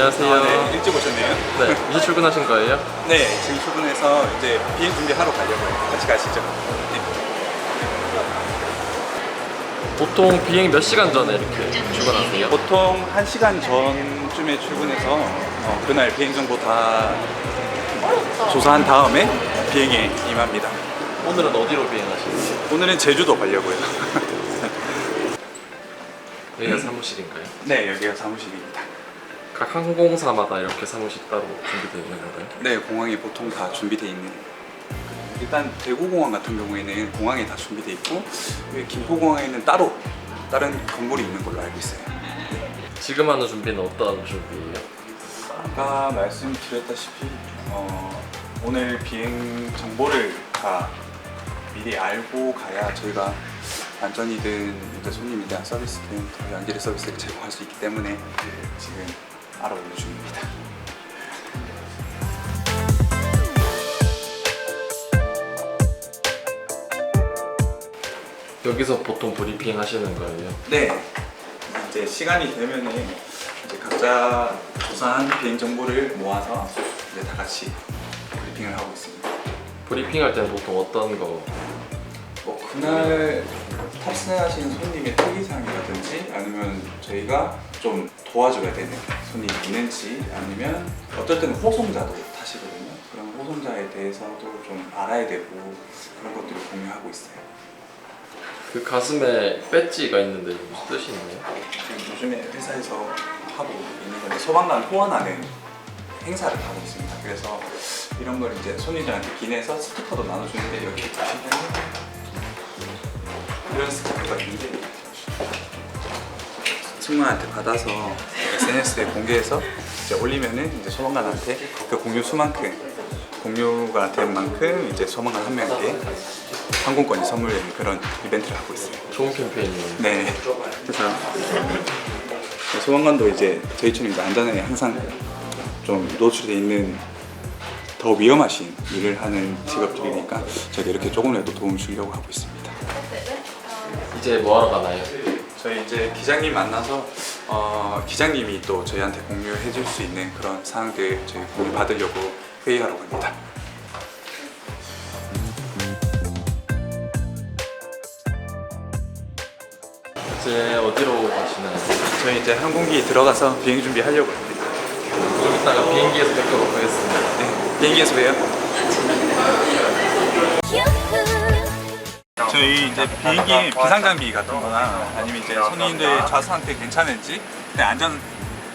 안녕하세요. 아, 네, 일찍 오셨네요. 네, 이제 출근하신 거예요? 네, 지금 출근해서 이제 비행 준비하러 가려고요. 같이 가시죠. 네. 보통 비행 몇 시간 전에 이렇게 출근하세요? 보통 1시간 전쯤에 출근해서 어, 그날 비행 정보 다 조사한 다음에 비행에 임합니다. 오늘은 어디로 비행하시는지 오늘은 제주도 가려고요. 여기가 사무실인가요? 네, 여기가 사무실입니다. 각 항공사마다 이렇게 사무실 따로 준비되어 있는 건가요? 네, 공항에 보통 다 준비되어 있는. 일단 대구공항 같은 경우에는 공항에 다 준비되어 있고 여기 김포공항에는 따로 다른 건물이 있는 걸로 알고 있어요. 지금 하는 준비는 어떤 준비예요? 아까 말씀드렸다시피 어, 오늘 비행 정보를 다 미리 알고 가야 저희가 안전이든 이제 대한 서비스든 더 양질의 서비스를 제공할 수 있기 때문에 지금 알아보는 중입니다. 여기서 보통 브리핑 하시는 거예요? 네, 이제 시간이 되면은 이제 각자 조사한 비행 정보를 모아서 이제 다 같이 브리핑을 하고 있습니다. 브리핑 할 때는 보통 어떤 거? 뭐 그날 탑승하신 손님의 특이사항이라 든지 아니면 저희가 좀 도와줘야 되는 손님이 있는지 아니면 어떨 때는 호송자도 타시거든요. 그런 호송자에 대해서도 좀 알아야 되고 그런 것들을 공유하고 있어요. 그 가슴에 배지가 있는데 무슨 뜻이 있나요? 지금 요즘에 회사에서 하고 있는 건데 소방관 후원하는 행사를 하고 있습니다. 그래서 이런 걸 이제 손님들한테 기내서 스티커도 나눠주는데 여기 보시면 이런 스티커가 있는데 승무원한테 받아서 SNS에 공개해서 이제 올리면은 이제 소방관한테 그 공유 수만큼 공유가 된 만큼 이제 소방관 한 명에게 항공권이 선물되는 그런 이벤트를 하고 있어요. 좋은 캠페인이에요. 네. 그래서 소방관도 이제 저희처럼 이제 안전에 항상 좀 노출돼 있는 더 위험하신 일을 하는 직업들이니까 저희가 이렇게 조금이라도 도움을 주려고 하고 있습니다. 이제 뭐 하러 가나요? 저희 이제 기장님 만나서 어, 기장님이 또 저희한테 공유해 줄 수 있는 그런 사항들 저희 공유 받으려고 회의하러 갑니다. 이제 어디로 가시나요? 저희 이제 항공기 들어가서 비행 준비 하려고 합니다. 좀 이따가 비행기에서 뵙도록 하겠습니다. 네, 비행기에서 봬요. 저희 이제 비행기 비상 장비 같은 거나 아니면 이제 손님들 좌수 상태 괜찮은지 안전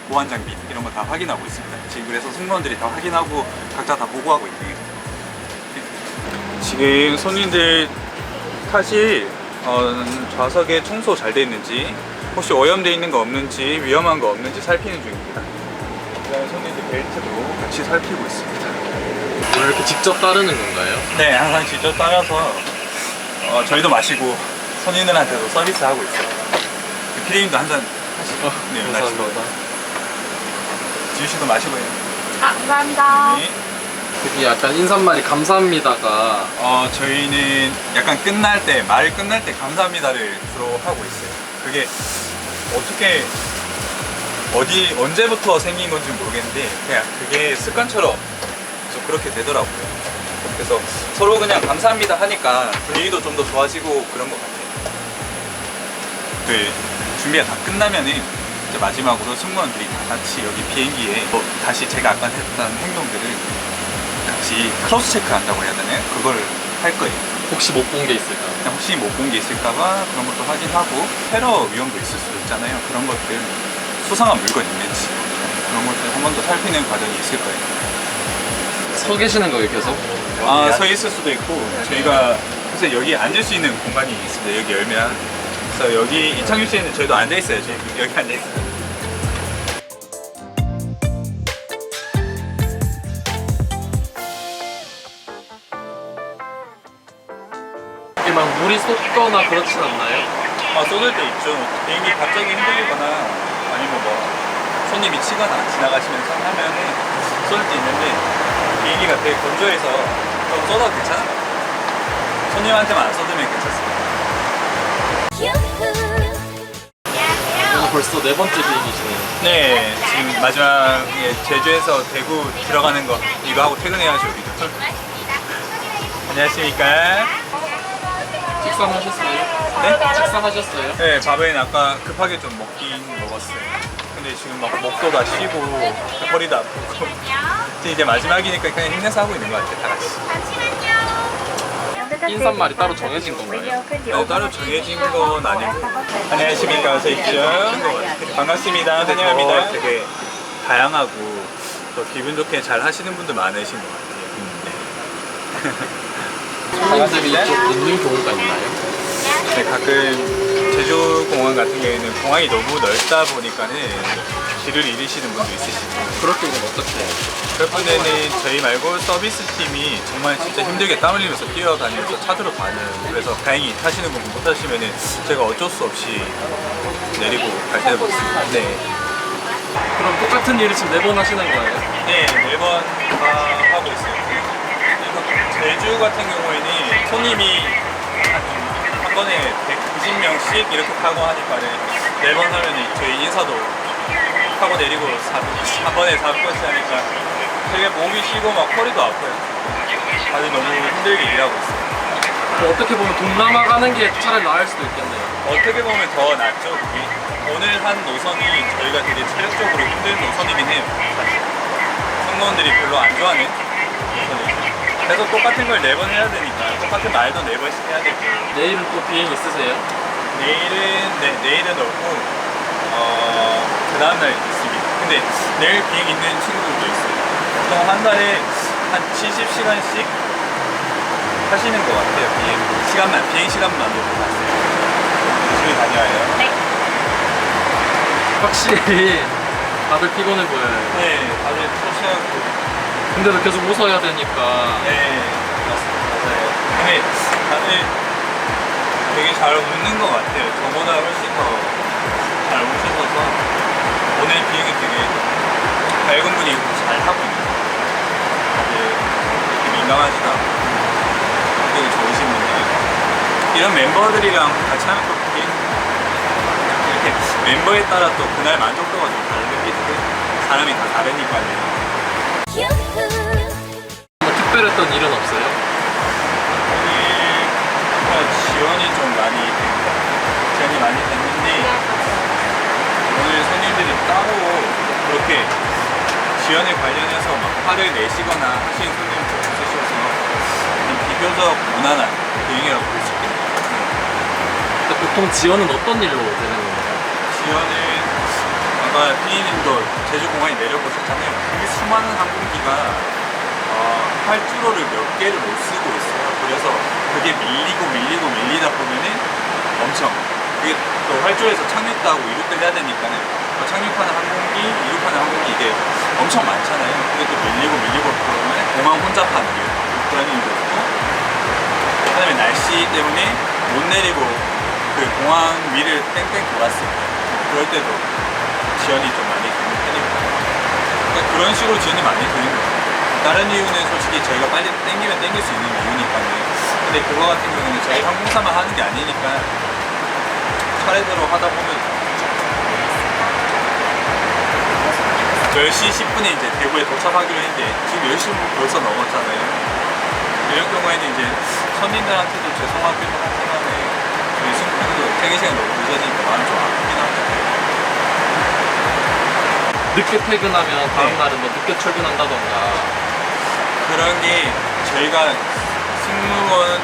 보안 장비 이런 거 다 확인하고 있습니다. 지금 그래서 승무원들이 다 확인하고 각자 다 보고하고 있네요. 지금 손님들 탓이 어, 좌석에 청소 잘 돼 있는지 혹시 오염돼 있는 거 없는지 위험한 거 없는지 살피는 중입니다. 그다음에 손님들 벨트도 같이 살피고 있습니다. 오늘 이렇게 직접 따르는 건가요? 네, 항상 직접 따라서 어, 저희도 마시고 손님들한테도 서비스하고 있어요. 피디님도 한 잔 하시죠. 네, 마시고. 감사합니다. 지우 씨도 마시고요. 아, 감사합니다. 네. 특히 약간 인사말이 감사합니다가 어, 저희는 약간 끝날 때, 말 끝날 때 감사합니다를 주로 하고 있어요. 그게 어떻게, 어디, 언제부터 생긴 건지 모르겠는데, 그냥 그게 습관처럼 그렇게 되더라고요. 그래서 서로 그냥 감사합니다 하니까 분위기도 좀 더 좋아지고 그런 것 같아요. 그 준비가 다 끝나면은 이제 마지막으로 승무원들이 다 같이 여기 비행기에 뭐 다시 제가 아까 했던 행동들을 같이 크로스 체크 한다고 해야 되나요? 그걸 할 거예요. 혹시 못 본 게 있을까요? 그냥 혹시 못 본 게 있을까봐 그런 것도 확인하고 테러 위험도 있을 수도 있잖아요. 그런 것들 수상한 물건 있는지 그런 것들 한 번 더 살피는 과정이 있을 거예요. 서 계시는 거예요 계속? 아, 서 있을 수도 있고 저희가 사실 여기 앉을 수 있는 공간이 있습니다. 여기 열면 그래서 여기 이창규 씨는 저희도 앉아 있어요. 지금 여기 앉아 있어요. 이게 막 물이 쏟거나 그렇진 않나요? 아, 쏟을 때 있죠. 비행기 갑자기 흔들리거나 아니면 뭐 손님이 치거나 지나가시면서 하면은 쏟을 때 있는데 비행기가 되게 건조해서 좀 쏟아도 괜찮아요. 손님한테만 안 쏟으면 괜찮습니다. 아, 벌써 네 번째 비행이시네요. 네, 지금 마지막에 제주에서 대구 들어가는 거 이거 하고 퇴근해야죠, 우리도. 안녕하십니까? 식사하셨어요? 네? 식사하셨어요? 네, 밥은 아까 급하게 좀 먹긴 먹었어요. 근데 지금 막 목도 다 쉬고 허리도 아프고 이제 이제 마지막이니까 그냥 힘내서 하고 있는 것 같아요, 다 같이. 인사말이 따로 정해진 건가요? 네, 따로 정해진 건 아니고. 안녕하십니까? 어서 오십시오 반갑습니다. 환영합니다. 되게 다양하고 또 기분 좋게 잘 하시는 분들 많으신 것 같아요. 손님들이 좀 있는 경우가 있나요? 네, 가끔 제주공항 같은 경우에는 공항이 너무 넓다 보니까는 길을 잃으시는 분도 있으시고 그럴 때는 어떻게 해요? 그럴 때는 저희 말고 서비스 팀이 정말 진짜 힘들게 땀 흘리면서 뛰어다니면서 찾으러 가는 그래서 다행히 타시는 분못 타시면 은 제가 어쩔 수 없이 내리고 갈 때도 있습니다 네. 그럼 똑같은 일을 지금 네 번 하시는 거예요? 네, 매번 다 하고 있어요. 그래서 제주 같은 경우에는 손님이 한, 한 번에 190명씩 이렇게 타고 하니까는 네번 하면 저희 인사도 타고 내리고 사- 한 번에 4번씩 하니까 되게 목이 쉬고 막 허리도 아파요. 다들 너무 힘들게 일하고 있어요. 뭐 어떻게 보면 동남아 가는 게 차라리 나을 수도 있겠네요. 어떻게 보면 더 낫죠, 그게. 오늘 한 노선이 저희가 되게 체력적으로 힘든 노선이긴 해요. 사실. 승무원들이 별로 안 좋아하는 노선이죠. 그래서 똑같은 걸 네 번 해야 되니까 똑같은 말도 네 번씩 해야 되고 내일은 또 비행 있으세요? 내일은 네, 내일은 없고 어, 그 다음날 있습니다. 근데 내일 비행 있는 친구들도 있어요. 보통 한 달에 한 70시간씩 하시는 것 같아요. 비행 시간만 비행 시간만 놓고 봤어요. 열심히 다녀와요. 확실히 다들 피곤해 보여요. 네, 다들 토시하고 근데도 계속 웃어야 되니까 네, 맞습니다. 맞아요. 근데 다들 되게 잘 웃는 것 같아요. 저보다 훨씬 더 잘 웃으셔서 오늘 비행이 되게 밝은 분위기고 잘 하고 있는 이렇게 민감하지도 않고 되게 좋으신 분들 이런 멤버들이랑 같이 하면 또 이렇게 멤버에 따라 또 그날 만족도가 좀 다르기도 해요. 사람이 다 다르니까요. 뭐 특별했던 일은 없어요? 따로 그렇게 지원에 관련해서 막 화를 내시거나 하시는 손님도 없으셔서 좀 비교적 무난한 비행이라고 볼 수 있겠네요. 보통 지원은 어떤 일로 되는 건가요? 지원은 아까 피디님도 제주공항에 내려보셨잖아요. 되게 수많은 항공기가 어, 활주로를 몇 개를 못 쓰고 있어요. 그래서 그게 밀리고 밀리고 밀리다 보면은 엄청 그게 또 활주로에서 착륙도 하고 이륙도 해야 되니까는 어, 착륙하는 항공기, 이륙하는 항공기 이게 엄청 많잖아요. 그게 또 밀리고 밀리고 그러면 공항 혼잡하는 게 그런 일도 있고 그다음에 날씨 때문에 못 내리고 그 공항 위를 뺑뺑 돌았을 때 그럴 때도 지연이 좀 많이 되는 편입니다. 그러니까 그런 식으로 지연이 많이 되는 거예요. 다른 이유는 솔직히 저희가 빨리 땡기면 땡길 수 있는 이유니까요. 근데 그거 같은 경우는 저희 항공사만 하는 게 아니니까 차례대로 하다 보면 10시 10분에 이제 대구에 도착하기로 했는데 지금 10시 벌써 넘었잖아요. 이런 경우에는 이제 손님들한테도 죄송하기도 하지만은 저희 승객도 퇴근 시간 너무 늦어지니까 마음이 좀 아프긴 하죠. 늦게 퇴근하면 다음 네. 날은 뭐 늦게 출근한다던가 그런 게 저희가 승무원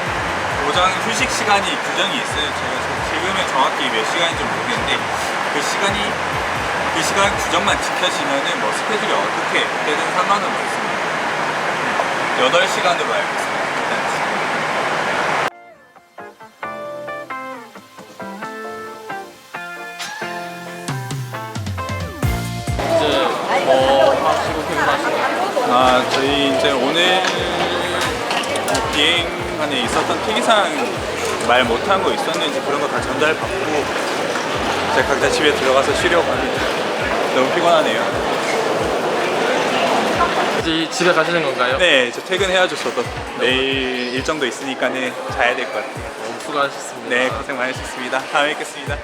보장 휴식 시간이 규정이 있어요. 제가 저- 지금은 정확히 몇 시간인지 모르겠는데 그 시간이 그 시간 규정만 지켜지면은 뭐 스케줄이 어떻게 되든 상관은 없습니다. 8시간으로 알고 있습니다. 아, 저희 이제 오늘 뭐 비행안에 있었던 특이사항 말 못한 거 있었는지 그런 거 다 전달받고 이제 각자 집에 들어가서 쉬려고 합니다. 너무 피곤하네요. 이제 집에 가시는 건가요? 네, 이제 퇴근해야죠, 저도. 내일 일정도 있으니까 자야 될 것 같아요. 너무 수고하셨습니다. 네, 고생 많으셨습니다. 다음에 뵙겠습니다.